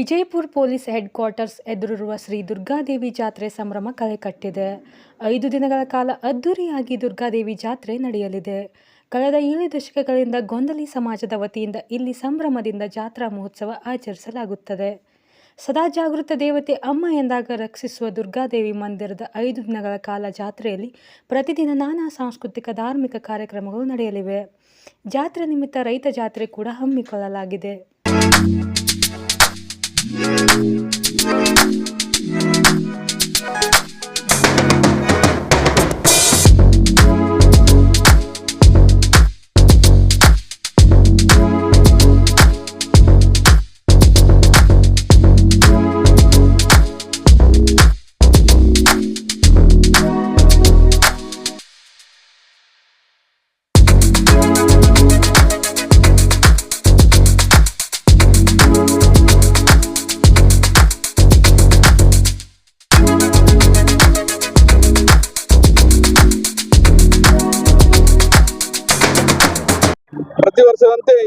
Vijayapura police head quarters ಎದುರಿರುವ ಶ್ರೀ ದುರ್ಗಾದೇವಿ ಜಾತ್ರೆ ಸಂಭ್ರಮ ಕಲೆ ಕಟ್ಟಿದೆ. ಐದು ದಿನಗಳ ಕಾಲ ಅದ್ದೂರಿಯಾಗಿ ದುರ್ಗಾದೇವಿ ಜಾತ್ರೆ ನಡೆಯಲಿದೆ. ಕಳೆದ ಏಳು ದಶಕಗಳಿಂದ ಗೊಂದಲಿ ಸಮಾಜದ ವತಿಯಿಂದ ಇಲ್ಲಿ ಸಂಭ್ರಮದಿಂದ ಜಾತ್ರಾ ಮಹೋತ್ಸವ ಆಚರಿಸಲಾಗುತ್ತದೆ. ಸದಾ ಜಾಗೃತ ದೇವತೆ ಅಮ್ಮ ಎಂದಾಗ ರಕ್ಷಿಸುವ ದುರ್ಗಾದೇವಿ ಮಂದಿರದ ಐದು ದಿನಗಳ ಕಾಲ ಜಾತ್ರೆಯಲ್ಲಿ ಪ್ರತಿದಿನ ನಾನಾ ಸಾಂಸ್ಕೃತಿಕ ಧಾರ್ಮಿಕ ಕಾರ್ಯಕ್ರಮಗಳು ನಡೆಯಲಿವೆ. ಜಾತ್ರೆ ನಿಮಿತ್ತ ರೈತ ಜಾತ್ರೆ ಕೂಡ ಹಮ್ಮಿಕೊಳ್ಳಲಾಗಿದೆ. ಪ್ರತಿ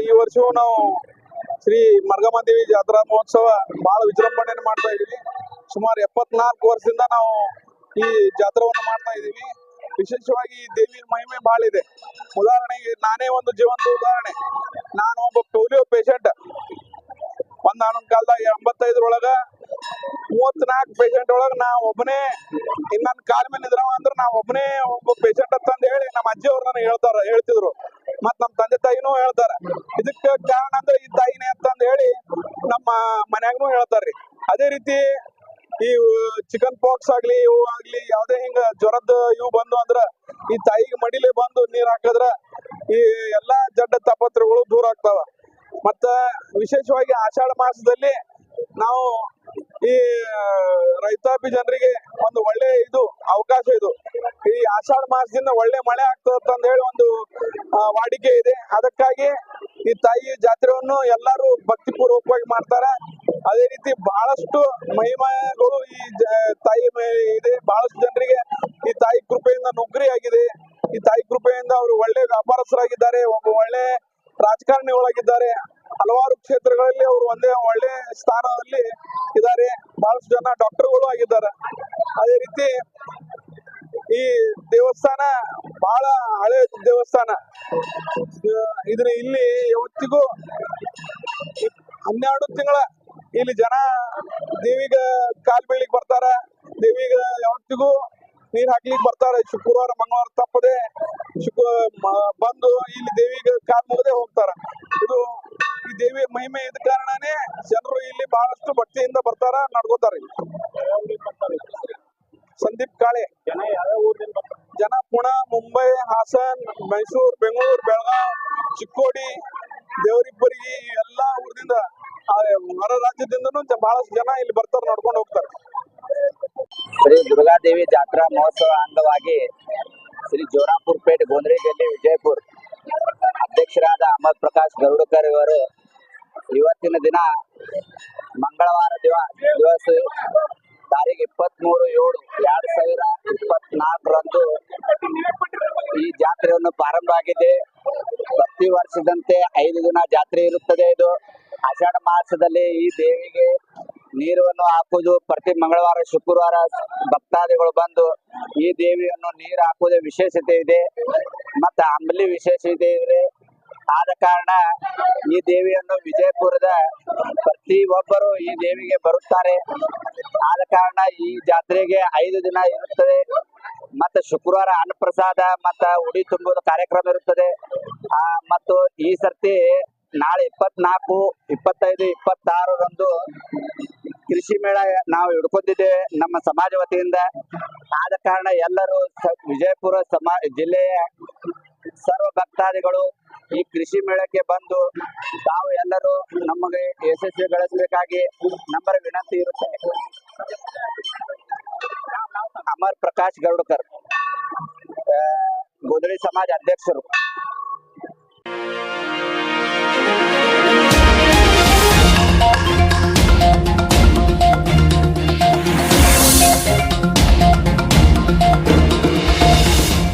ಈ ವರ್ಷವೂ ನಾವು ಶ್ರೀ ಮರ್ಗಮಾದೇವಿ ಜಾತ್ರಾ ಮಹೋತ್ಸವ ಬಹಳ ವಿಜೃಂಭಣೆಯನ್ನು ಮಾಡ್ತಾ ಇದ್ದೀವಿ. ಸುಮಾರು ಎಪ್ಪತ್ನಾಲ್ಕು ವರ್ಷದಿಂದ ನಾವು ಈ ಜಾತ್ರವನ್ನು ಮಾಡ್ತಾ ಇದ್ದೀವಿ. ವಿಶೇಷವಾಗಿ ಈ ದೇವಿಯ ಮಹಿಮೆ ಬಹಳ ಇದೆ. ಉದಾಹರಣೆಗೆ ನಾನೇ ಒಂದು ಜೀವಂತ ಉದಾಹರಣೆ. ನಾನು ಒಬ್ಬ ಪೋಲಿಯೋ ಪೇಷಂಟ್. ಒಂದಾನೊಂದ್ ಕಾಲದಾಗ ಎಂಬತ್ತೈದರೊಳಗ ಮೂವತ್ನಾಲ್ಕು ಪೇಷಂಟ್ ಒಳಗ ನಾ ಒಬ್ಬನೇ ಇನ್ನ ಕಾಲ ಮೇಲೆ ನಿದ್ರವ ಅಂದ್ರೆ ನಾ ಒಬ್ಬನೇ ಒಬ್ಬ ಪೇಷಂಟ್ ಅಂತ ಹೇಳಿ ನಮ್ಮ ಅಜ್ಜಿ ಅವ್ರು ಹೇಳ್ತಾರ, ಹೇಳ್ತಿದ್ರು. ಮತ್ ನಮ್ಮ ತಂದೆ ತಾಯಿನೂ ಹೇಳ್ತಾರ. ಇದಕ್ಕೆ ಕಾರಣ ಅಂದ್ರೆ ಈ ತಾಯಿನೇ ಅಂತಂದ ಹೇಳಿ ನಮ್ಮ ಮನ್ಯಾಗನು ಹೇಳ್ತಾರ್ರಿ. ಅದೇ ರೀತಿ ಈ ಚಿಕನ್ ಪಾಕ್ಸ್ ಆಗ್ಲಿ, ಇವು ಆಗ್ಲಿ, ಯಾವ್ದೇ ಹಿಂಗ ಜ್ವರದ ಇವು ಬಂದು ಅಂದ್ರ ಈ ತಾಯಿಗೆ ಮಡಿಲಿ ಬಂದು ನೀರ್ ಹಾಕಿದ್ರ ಈ ಎಲ್ಲಾ ಜಡ್ಡ ತಪತ್ರಗಳು ದೂರ ಆಗ್ತಾವ. ಮತ್ತ ವಿಶೇಷವಾಗಿ ಆಷಾಢ ಮಾಸದಲ್ಲಿ ನಾವು ಈ ರೈತಾಪಿ ಜನರಿಗೆ ಒಂದು ಒಳ್ಳೆ ಇದು ಅವಕಾಶ ಇದು. ಆಷಾಢ ಮಾಸದಿಂದ ಒಳ್ಳೆ ಮಳೆ ಆಗ್ತದೆ ಹೇಳಿ ಒಂದು ವಾಡಿಕೆ ಇದೆ. ಅದಕ್ಕಾಗಿ ಈ ತಾಯಿ ಜಾತ್ರೆಯನ್ನು ಎಲ್ಲರೂ ಭಕ್ತಿಪೂರ್ವಕವಾಗಿ ಮಾಡ್ತಾರೆ. ಅದೇ ರೀತಿ ಬಹಳಷ್ಟು ಮಹಿಮೆಗಳು ಈ ತಾಯಿ ಇದೆ. ಬಹಳಷ್ಟು ಜನರಿಗೆ ಈ ತಾಯಿ ಕೃಪೆಯಿಂದ ನೌಕರಿ ಆಗಿದೆ. ಈ ತಾಯಿ ಕೃಪೆಯಿಂದ ಅವರು ಒಳ್ಳೆ ವ್ಯಾಪಾರಸ್ಥರಾಗಿದ್ದಾರೆ. ಒಬ್ಬ ಒಳ್ಳೆ ರಾಜಕಾರಣಿಗಳಾಗಿದ್ದಾರೆ. ಹಲವಾರು ಕ್ಷೇತ್ರಗಳಲ್ಲಿ ಅವರು ಒಂದೇ ಒಳ್ಳೆ ಸ್ಥಾನದಲ್ಲಿ ಇದ್ದಾರೆ. ಬಹಳಷ್ಟು ಜನ ಡಾಕ್ಟರ್ಗಳು ಆಗಿದ್ದಾರೆ. ಅದೇ ರೀತಿ ಈ ದೇವಸ್ಥಾನ ಬಹಳ ಹಳೆ ದೇವಸ್ಥಾನ. ಇದ್ರ ಇಲ್ಲಿ ಯಾವತ್ತಿಗೂ ಹನ್ನೆರಡು ತಿಂಗಳ ಇಲ್ಲಿ ಜನ ದೇವಿಗ ಕಾಲ್ ಬೀಳಿಕ್ ಬರ್ತಾರ. ದೇವಿಗ ಯಾವತ್ತಿಗೂ ನೀರ್ ಹಾಕ್ಲಿಕ್ ಬರ್ತಾರ. ಶುಕ್ರವಾರ, ಮಂಗಳವಾರ ತಪ್ಪದೆ ಶುಕ್ರ ಬಂದು ಇಲ್ಲಿ ದೇವಿಗೆ ಕಾಲ್ ಮುಗದೆ ಹೋಗ್ತಾರ. ಇದು ಈ ದೇವಿ ಮಹಿಮೆ ಇದ ಕಾರಣನೇ ಜನರು ಇಲ್ಲಿ ಬಹಳಷ್ಟು ಭಕ್ತಿಯಿಂದ ಬರ್ತಾರ, ನಡ್ಕೋತಾರ ಸಂದೀಪ್ ಕಾಳೆ. ಜನ ಯಾವ ಜನ ಪುಣೆ, ಮುಂಬೈ, ಹಾಸನ್, ಮೈಸೂರು, ಬೆಂಗಳೂರು, ಬೆಳಗಾವ್, ಚಿಕ್ಕೋಡಿ, ದೇವರಿಬ್ಬರಿಗೆ ಎಲ್ಲಾ ಊರಿಂದ ಹೊರ ರಾಜ್ಯದಿಂದನೂ ಬಹಳಷ್ಟು ಜನ ಇಲ್ಲಿ ಬರ್ತಾರೆ, ನೋಡ್ಕೊಂಡು ಹೋಗ್ತಾರೆ. ಶ್ರೀ ದುರ್ಗಾದೇವಿ ಜಾತ್ರಾ ಮಹೋತ್ಸವ ಅಂಗವಾಗಿ ಶ್ರೀ ಜೋರಾಪುರ್ ಗೋಂದ್ರೇಜಲ್ಲಿ ವಿಜಯಪುರ ವಿಜಯಪುರ್ ಅಧ್ಯಕ್ಷರಾದ ಅಮರ್ ಪ್ರಕಾಶ್ ಗರುಡಕರ್ ಇವರು ಇವತ್ತಿನ ದಿನ ಮಂಗಳವಾರ ದಿವ ದಿವಸ ಇಪ್ಪತ್ತ್ ಇಪ್ಪತ್ಮೂರು ಏಳು ಎರಡ್ ಸಾವಿರ ಇಪ್ಪತ್ನಾಲ್ಕರಂದು ಈ ಜಾತ್ರೆಯನ್ನು ಪ್ರಾರಂಭ ಆಗಿದೆ. ಪ್ರತಿ ವರ್ಷದಂತೆ ಐದು ದಿನ ಜಾತ್ರೆ ಇರುತ್ತದೆ ಇದು. ಆಷಾಢ ಮಾಸದಲ್ಲಿ ಈ ದೇವಿಗೆ ನೀರನ್ನು ಹಾಕುವುದು ಪ್ರತಿ ಮಂಗಳವಾರ, ಶುಕ್ರವಾರ ಭಕ್ತಾದಿಗಳು ಬಂದು ಈ ದೇವಿಯನ್ನು ನೀರು ಹಾಕುವುದೇ ವಿಶೇಷತೆ ಇದೆ. ಮತ್ತೆ ಅಂಬಲಿ ವಿಶೇಷತೆ ಇದೆ. ಆದ ಕಾರಣ ಈ ದೇವಿಯನ್ನು ವಿಜಯಪುರದ ಪ್ರತಿ ಒಬ್ಬರು ಈ ದೇವಿಗೆ ಬರುತ್ತಾರೆ. ಆದ ಕಾರಣ ಈ ಜಾತ್ರೆಗೆ ಐದು ದಿನ ಇರುತ್ತದೆ. ಮತ್ತೆ ಶುಕ್ರವಾರ ಅನ್ನಪ್ರಸಾದ ಮತ್ತ ಉಡಿ ತುಂಬುವ ಕಾರ್ಯಕ್ರಮ ಇರುತ್ತದೆ. ಆ, ಮತ್ತು ಈ ಸರ್ತಿ ನಾಳೆ ಇಪ್ಪತ್ನಾಲ್ಕು ಇಪ್ಪತ್ತೈದು ಇಪ್ಪತ್ತಾರರಂದು ಕೃಷಿ ಮೇಳ ನಾವು ಹಿಡ್ಕೊಂಡಿದ್ದೇವೆ ನಮ್ಮ ಸಮಾಜ ವತಿಯಿಂದ. ಆದ ಕಾರಣ ಎಲ್ಲರೂ ವಿಜಯಪುರ ಸಮಾ ಜಿಲ್ಲೆಯ ಸರ್ವ ಭಕ್ತಾದಿಗಳು ಈ ಕೃಷಿ ಮೇಳಕ್ಕೆ ಬಂದು ತಾವು ಎಲ್ಲರೂ ನಮಗೆ ಯಶಸ್ವಿ ಗಳಿಸಬೇಕಾಗಿ ನಮ್ಮರ ವಿನಂತಿ ಇರುತ್ತೆ. ಅಮರ್ ಪ್ರಕಾಶ್ ಗೌಡಕರ್ ಗೋಧಳಿ ಸಮಾಜ ಅಧ್ಯಕ್ಷರು.